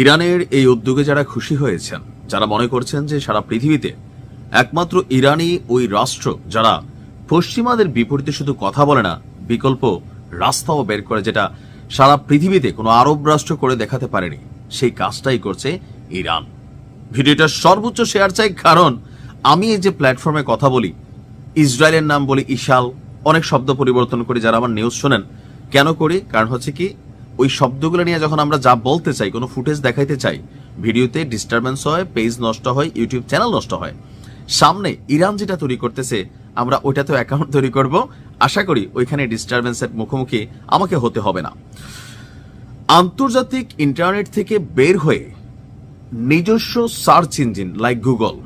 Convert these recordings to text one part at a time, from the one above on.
ইরানের এই উদ্যোগে যারা খুশি হয়েছেন, যারা মনে করছেন যে সারা পৃথিবীতে একমাত্র ইরানি ওই রাষ্ট্র যারা পশ্চিমাদের বিপরীতে শুধু কথা বলে না, বিকল্প রাস্তাও বের করে যেটা সারা পৃথিবীতে কোনো আরব রাষ্ট্র করে দেখাতে পারেনি, সেই কাজটাই করছে ইরান। ভিডিওটা সর্বোচ্চ শেয়ার চাই, কারণ আমি এই যে প্ল্যাটফর্মে কথা বলি, ইসরায়েলের নাম বলি ইশাল, অনেক শব্দ পরিবর্তন করি যারা আমার নিউজ শোনেন। কেন করি? কারণ হচ্ছে কি ওই শব্দগুলো নিয়ে যখন আমরা যা বলতে চাই, কোনো ফুটেজ দেখাইতে চাই, ভিডিওতে ডিস্টারবেন্স হয় পেজ নষ্ট হয় ইউটিউব চ্যানেল নষ্ট হয়। সামনে ইরান যেটা তৈরি করতেছে, আমরা ওইটাতেও অ্যাকাউন্ট তৈরি করব। আশা করি ওইখানে ডিস্টারবেন্সের মুখোমুখি আমাকে হতে হবে না। আন্তর্জাতিক ইন্টারনেট থেকে বের হয়ে নিজস্ব সার্চ ইঞ্জিন লাইক গুগল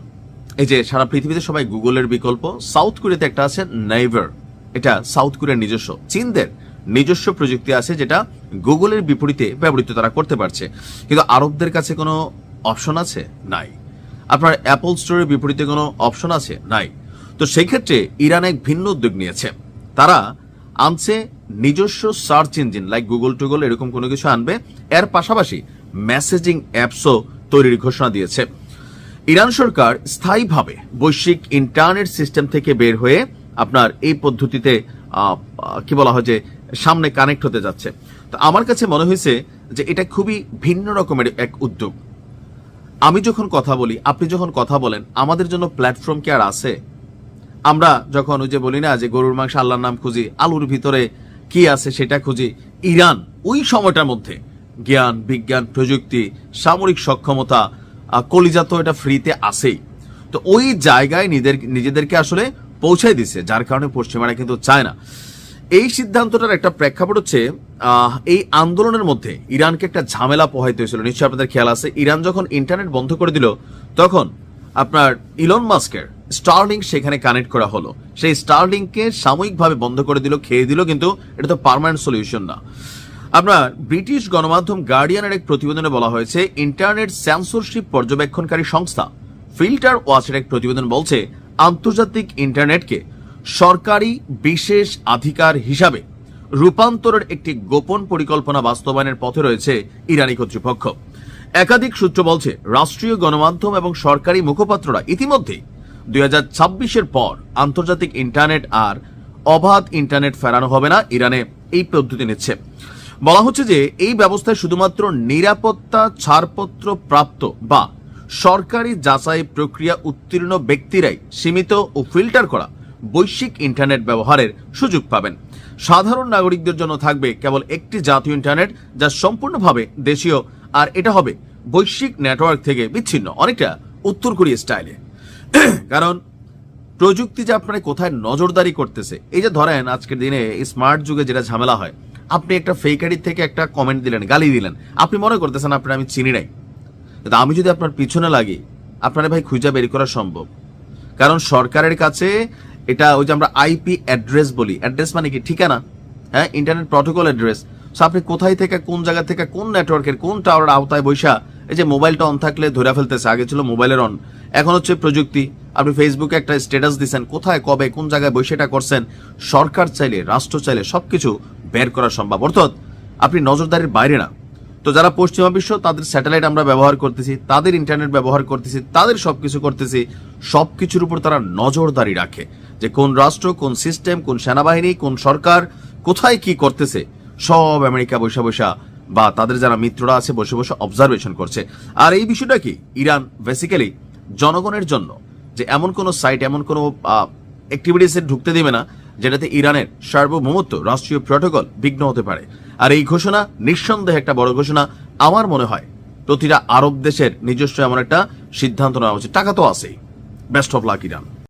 এই যে সারা পৃথিবীতে সবাই গুগলের বিকল্প সাউথ কোরিয়াতে একটা আছে নেইভার এটা সাউথ কোরিয়ার নিজস্ব। চীনদের নিজস্ব প্রযুক্তি আছে যেটা গুগলের বিপরীতে ব্যবহৃত তারা করতে পারছে। কিন্তু আরবদের কাছে কোনো অপশন আছে? নাই। আপনার অ্যাপল স্টোরের বিপরীতে কোনো অপশন আছে? নাই। তো সেই ক্ষেত্রে ইরান এক ভিন্ন উদ্যোগ নিয়েছে। তারা আনছে নিজস্ব সার্চ ইঞ্জিন, লাইক গুগল টুগল এরকম কোনো কিছু আনবে। এর পাশাপাশি মেসেজিং অ্যাপসও তৈরির ঘোষণা দিয়েছে। ইরান সরকার স্থায়ীভাবে বৈশ্বিক ইন্টারনেট সিস্টেম থেকে বের হয়ে আপনার এই পদ্ধতিতে কি বলা হয় যে সামনে কানেক্ট হতে যাচ্ছে। তো আমার কাছে মনে হয়েছে যে এটা খুবই ভিন্ন রকমের এক উদ্যোগ। আমি যখন কথা বলি, আপনি যখন কথা বলেন, আমাদের জন্য প্ল্যাটফর্ম কি আর আছে? আমরা যখন ওই যে বলি না যে গরুর মাংস আল্লাহর নাম খুঁজি, আলুর ভিতরে কি আছে সেটা খুঁজি, ইরান ওই সময়টার মধ্যে জ্ঞান, বিজ্ঞান, প্রযুক্তি, সামরিক সক্ষমতা কলিজাত এটা ফ্রিতে আসেই তো ওই জায়গায় নিজেদের নিজেদেরকে আসলে পৌঁছাই দিছে যার কারণে পশ্চিমারা কিন্তু চায় না। এই সিদ্ধান্তটার একটা প্রেক্ষাপট হচ্ছে এই আন্দোলনের মধ্যে ইরানকে একটা ঝামেলা পোহাইতে হয়েছিল। নিশ্চয়ই আপনাদের খেয়াল আছে, ইরান যখন ইন্টারনেট বন্ধ করে দিল, তখন আপনার ইলন মাস্কের স্টারলিংক সেখানে কানেক্ট করা হলো। সেই স্টারলিংককে সাময়িকভাবে বন্ধ করে দিল, খেয়ে দিল, কিন্তু এটা তো পার্মানেন্ট সলিউশন না। আপনার ব্রিটিশ গণমাধ্যম গার্ডিয়ানের এক প্রতিবেদনে বলা হয়েছে, ইন্টারনেট সেন্সরশিপ পর্যবেক্ষণকারী সংস্থা, ফিল্টার ওয়াচের এক প্রতিবেদন বলছে আন্তর্জাতিক ইন্টারনেটকে সরকারি বিশেষ অধিকার হিসাবে রূপান্তরের একটি গোপন পরিকল্পনা বাস্তবায়নের পথে রয়েছে ইরানি কর্তৃপক্ষ। একাধিক সূত্র বলছে, রাষ্ট্রীয় গণমাধ্যম এবং সরকারি মুখপাত্ররা ইতিমধ্যেই দুই হাজার ছাব্বিশের পর আন্তর্জাতিক ইন্টারনেট আর অবাধ ইন্টারনেট ফেরানো হবে না, ইরানে এই পদ্ধতি নিচ্ছে। বলা হচ্ছে যে, এই ব্যবস্থায় শুধুমাত্র নিরাপত্তা ছাড়পত্র প্রাপ্ত বা সরকারি যাচাই প্রক্রিয়া উত্তীর্ণ ব্যক্তিরাই সীমিত ও ফিল্টার করা বৈশ্বিক ইন্টারনেট ব্যবহারের সুযোগ পাবেন। সাধারণ নাগরিকদের জন্য থাকবে কেবল একটি জাতীয় ইন্টারনেট যা সম্পূর্ণভাবে দেশীয়, আর এটা হবে বৈশ্বিক নেটওয়ার্ক থেকে বিচ্ছিন্ন, অনেকটা উত্তর কোরিয়া স্টাইলে। কারণ প্রযুক্তি যে আপনার কোথায় নজরদারি করতেছে, এই যে ধরেন আজকের দিনে স্মার্ট যুগে যেটা ঝামেলা হয়, আপনি একটা ফেক আইডি থেকে একটা কমেন্ট দিলেন, গালি দিলেন। আপনি মনে করতেছেন আপনি আমি চিনি নাই। কিন্তু আমি যদি আপনার পিছনে লাগি, আপনার ভাই খুঁজে বের করা সম্ভব। কারণ সরকারের কাছে এটা ওই যে আমরা আইপি অ্যাড্রেস বলি। অ্যাড্রেস মানে কি? ঠিকানা? হ্যাঁ ইন্টারনেট প্রটোকল অ্যাড্রেস। সো আপনি কোথায় থেকে, কোন জায়গা থেকে, কোন নেটওয়ার্কের, কোন টাওয়ারের আওতায় বৈশা, এই যে মোবাইলটা অন থাকলে ধরে ফেলতেছে, আগে ছিল মোবাইলের অন এখন হচ্ছে প্রযুক্তি। আপনি ফেসবুকে একটা স্ট্যাটাস দিচ্ছেন কোথায়, কবে, কোন জায়গায় বসে এটা করছেন, সরকার চাইলে, রাষ্ট্র চাইলে সবকিছু বের করা সম্ভব। অর্থাৎ, আপনি নজরদারির বাইরে না। তো যারা পশ্চিমা বিশ্ব তাদের স্যাটেলাইট আমরা ব্যবহার করতেছি, তাদের ইন্টারনেট ব্যবহার করতেছি, তাদের সবকিছু করতেছি, সবকিছুর উপর তারা নজরদারি রাখে যে কোন রাষ্ট্র, কোন সিস্টেম কোন সেনাবাহিনী, কোন সরকার কোথায় কি করতেছে। সব আমেরিকা বসে বসা বা তাদের যারা মিত্ররা আছে বসে বসে অবজারভেশন করছে। আর এই বিষয়টা কি? ইরান বেসিক্যালি জনগণের জন্য যে এমন কোন সাইট এমন কোন অ্যাক্টিভিটিসে ঢুকতে দিবে না যেটাতে ইরানের সার্বভৌমত্ব রাষ্ট্রীয় প্রটোকল বিঘ্ন হতে পারে। আর এই ঘোষণা নিঃসন্দেহে একটা বড় ঘোষণা আমার মনে হয়। প্রতিটা আরব দেশের নিজস্ব এমন একটা সিদ্ধান্ত নেওয়া উচিত। টাকা তো আছেই। Best of luck Iran